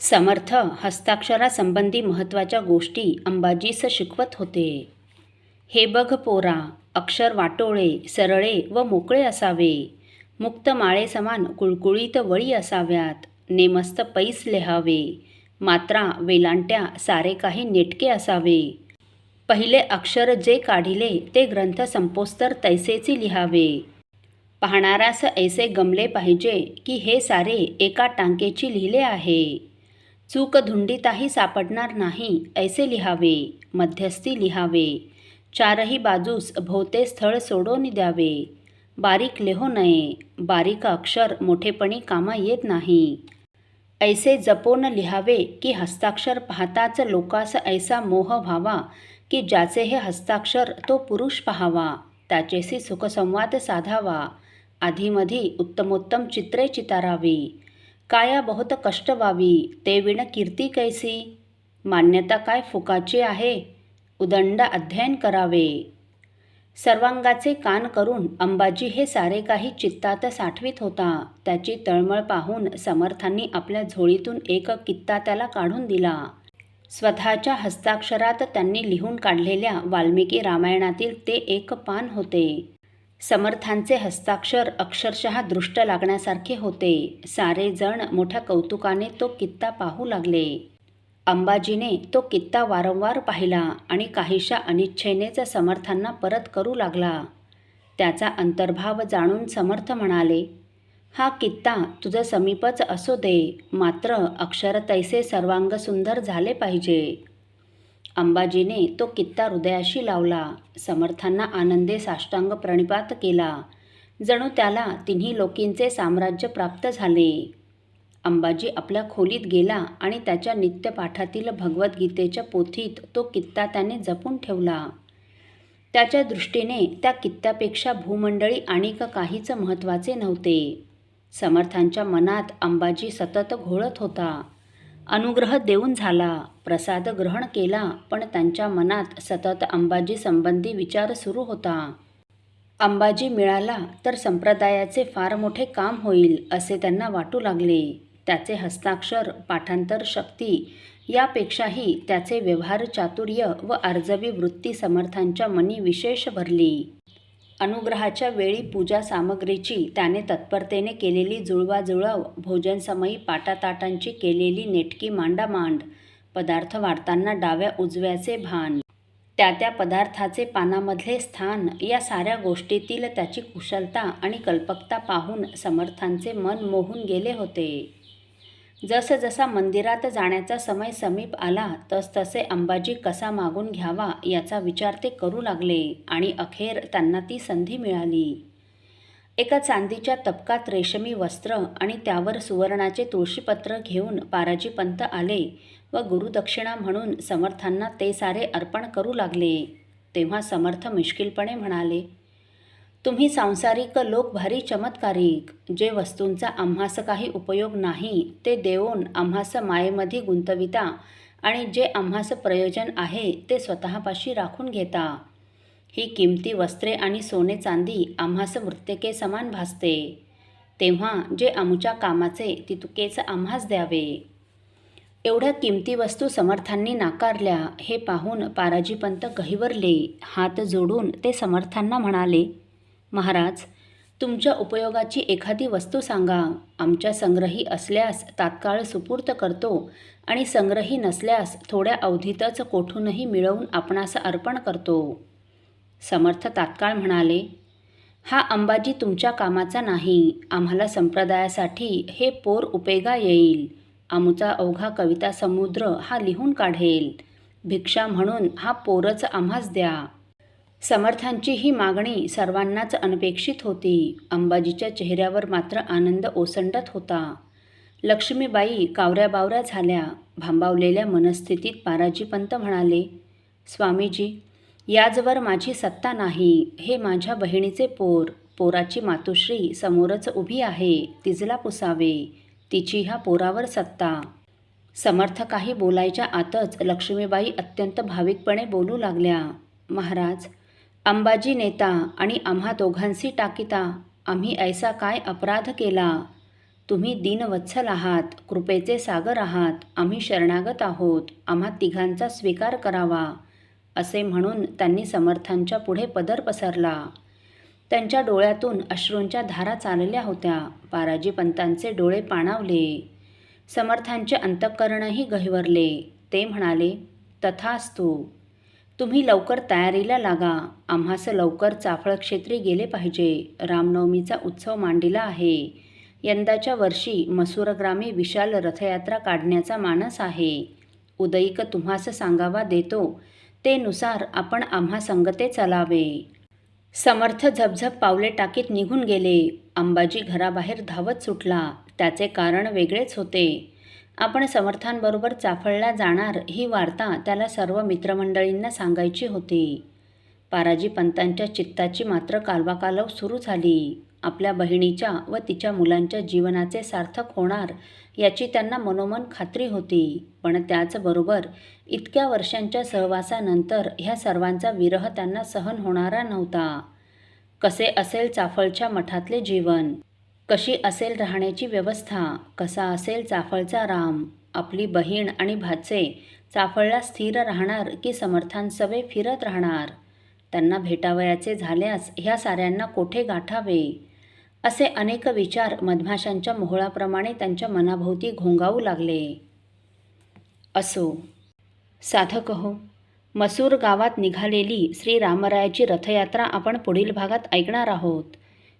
समर्थ हस्ताक्षरासंबंधी महत्त्वाच्या गोष्टी अंबाजीस शिकवत होते. हे बघ पोरा अक्षर वाटोळे सरळे व मोकळे असावे. मुक्त माळेसमान कुळकुळीत वळी असाव्यात. नेमस्त पैस लिहावे. मात्रा वेलांट्या सारे काही नेटके असावे. पहिले अक्षर जे काढिले ते ग्रंथ संपोस्तर तैसेची लिहावे. पाहणाऱ्यास ऐसे गमले पाहिजे की हे सारे एका टांकेची लिहिले आहे. चूक धुंडीताही सापडणार नाही ऐसे लिहावे मध्यस्थी लिहावे. चारही बाजूस भोवते स्थळ सोडून द्यावे. बारीक लिहो नये बारीक अक्षर मोठेपणी कामा येत नाही. ऐसे जपोन लिहावे की हस्ताक्षर पाहताच लोकास ऐसा मोह व्हावा की ज्याचे हे हस्ताक्षर तो पुरुष पाहावा त्याचेशी सुखसंवाद साधावा. आधीमधी उत्तमोत्तम चित्रे चितारावी. काया बहुत कष्ट व्हावी ते विण कीर्ती कैसी? मान्यता काय फुकाची आहे? उदंड अध्ययन करावे. सर्वांगाचे कान करून अंबाजी हे सारे काही चित्तात साठवीत होता. त्याची तळमळ पाहून समर्थांनी आपल्या झोळीतून एक कित्ता त्याला काढून दिला. स्वतःच्या हस्ताक्षरात त्यांनी लिहून काढलेल्या वाल्मिकी रामायणातील ते एक पान होते. समर्थांचे हस्ताक्षर अक्षरशः दृष्ट लागण्यासारखे होते. सारे जण मोठ्या कौतुकाने तो कित्ता पाहू लागले. अंबाजीने तो कित्ता वारंवार पाहिला आणि काहीशा अनिच्छेनेच समर्थांना परत करू लागला. त्याचा अंतर्भाव जाणून समर्थ म्हणाले हा कित्ता तुझं समीपच असो दे. मात्र अक्षर तैसे सर्वांग सुंदर झाले पाहिजे. अंबाजीने तो कित्ता हृदयाशी लावला समर्थांना आनंदे साष्टांग प्रणिपात केला. जणू त्याला तिन्ही लोकींचे साम्राज्य प्राप्त झाले. अंबाजी आपल्या खोलीत गेला आणि त्याच्या नित्यपाठातील भगवद्गीतेच्या पोथीत तो कित्ता त्याने जपून ठेवला. त्याच्या दृष्टीने त्या कित्त्यापेक्षा भूमंडळी आणि काहीच महत्त्वाचे नव्हते. समर्थांच्या मनात अंबाजी सतत घोळत होता. अनुग्रह देऊन झाला प्रसाद ग्रहण केला पण त्यांच्या मनात सतत अंबाजी संबंधी विचार सुरू होता. अंबाजी मिळाला तर संप्रदायाचे फार मोठे काम होईल असे त्यांना वाटू लागले. त्याचे हस्ताक्षर पाठांतर शक्ती यापेक्षाही त्याचे व्यवहार चातुर्य व आर्जवी वृत्ती समर्थांच्या मनी विशेष भरली. अनुग्रहाच्या वेळी पूजा सामग्रीची त्याने तत्परतेने केलेली जुळवाजुळव भोजनसमयी पाटाताटांची केलेली नेटकी मांडामांड पदार्थ वाढताना डाव्या उजव्याचे भान त्या त्या पदार्थाचे पानामधले स्थान या साऱ्या गोष्टीतील त्याची कुशलता आणि कल्पकता पाहून समर्थांचे मन मोहून गेले होते. जसजसा मंदिरात जाण्याचा समय समीप आला तसतसे अंबाजी कसा मागून घ्यावा याचा विचार ते करू लागले आणि अखेर त्यांना ती संधी मिळाली. एका चांदीच्या तपकात रेशमी वस्त्र आणि त्यावर सुवर्णाचे तुळशीपत्र घेऊन पाराजीपंत आले व गुरुदक्षिणा म्हणून समर्थांना ते सारे अर्पण करू लागले. तेव्हा समर्थ मिश्किलपणे म्हणाले तुम्ही सांसारिक लोक भारी चमत्कारिक जे वस्तूंचा आम्हास काही उपयोग नाही ते देऊन आम्हास मायेमध्ये गुंतविता आणि जे आम्हास प्रयोजन आहे ते स्वतःपाशी राखून घेता. ही किमती वस्त्रे आणि सोने चांदी आम्हास मृत्यके समान भासते. तेव्हा जे आमच्या कामाचे तितुकेच आम्हास द्यावे. एवढ्या किमती वस्तू समर्थांनी नाकारल्या हे पाहून पाराजीपंत गहिवरले हात जोडून ते समर्थांना म्हणाले महाराज तुमच्या उपयोगाची एखादी वस्तू सांगा. आमच्या संग्रही असल्यास तात्काळ सुपूर्त करतो आणि संग्रही नसल्यास थोड्या अवधीतच कोठूनही मिळवून आपणास अर्पण करतो. समर्थ तात्काळ म्हणाले हा अंबाजी तुमच्या कामाचा नाही. आम्हाला संप्रदायासाठी हे पोर उपेगा येईल. आमचा अवघा कविता समुद्र हा लिहून काढेल. भिक्षा म्हणून हा पोरच आम्हास द्या. समर्थांची ही मागणी सर्वांनाच अनपेक्षित होती. अंबाजीच्या चेहऱ्यावर मात्र आनंद ओसंडत होता. लक्ष्मीबाई कावऱ्या बावऱ्या झाल्या. भांबावलेल्या मनस्थितीत पाराजीपंत म्हणाले स्वामीजी याजवर माझी सत्ता नाही. हे माझ्या बहिणीचे पोर. पोराची मातोश्री समोरच उभी आहे. तिजला पुसावे. तिची ह्या पोरावर सत्ता समर्थ काही बोलायच्या आतच लक्ष्मीबाई अत्यंत भाविकपणे बोलू लागल्या. महाराज अंबाजी नेता आणि आम्हा दोघांशी टाकिता आम्ही ऐसा काय अपराध केला? तुम्ही दीनवत्सल आहात कृपेचे सागर आहात आम्ही शरणागत आहोत आम्हा तिघांचा स्वीकार करावा असे म्हणून त्यांनी समर्थांच्या पुढे पदर पसरला. त्यांच्या डोळ्यातून अश्रूंच्या धारा चालल्या होत्या पाराजी पंतांचे डोळे पाणावले. समर्थांचे अंतःकरणही गहिवरले ते म्हणाले तथास्तू तुम्ही लवकर तयारीला लागा. आम्हास लवकर चाफळ क्षेत्री गेले पाहिजे. रामनवमीचा उत्सव मांडिला आहे. यंदाच्या वर्षी मसूरग्रामी विशाल रथयात्रा काढण्याचा मानस आहे. उदयिक तुम्हास सांगावा देतो. ते नुसार आपण आम्हा संगते चलावे. समर्थ झपझप पावले टाकीत निघून गेले. अंबाजी घराबाहेर धावत सुटला. त्याचे कारण वेगळेच होते. आपण समर्थांबरोबर चाफळला जाणार ही वार्ता त्याला सर्व मित्रमंडळींना सांगायची होती. पाराजी पंतांच्या चित्ताची मात्र कालवाकालव सुरू झाली. आपल्या बहिणीच्या व तिच्या मुलांच्या जीवनाचे सार्थक होणार याची त्यांना मनोमन खात्री होती. पण त्याचबरोबर इतक्या वर्षांच्या सहवासानंतर ह्या सर्वांचा विरह त्यांना सहन होणारा नव्हता. कसे असेल चाफळच्या मठातले जीवन? कशी असेल राहण्याची व्यवस्था कसा असेल चाफळचा राम आपली बहीण आणि भाचे चाफळला स्थिर राहणार की समर्थांसवे फिरत राहणार? त्यांना भेटावयाचे झाल्यास ह्या साऱ्यांना कोठे गाठावे? असे अनेक विचार मधमाशांच्या मोहळाप्रमाणे त्यांच्या मनाभोवती घोंगावू लागले. असो. साधक हो. मसूर गावात निघालेली श्री रामरायाची रथयात्रा आपण पुढील भागात ऐकणार आहोत.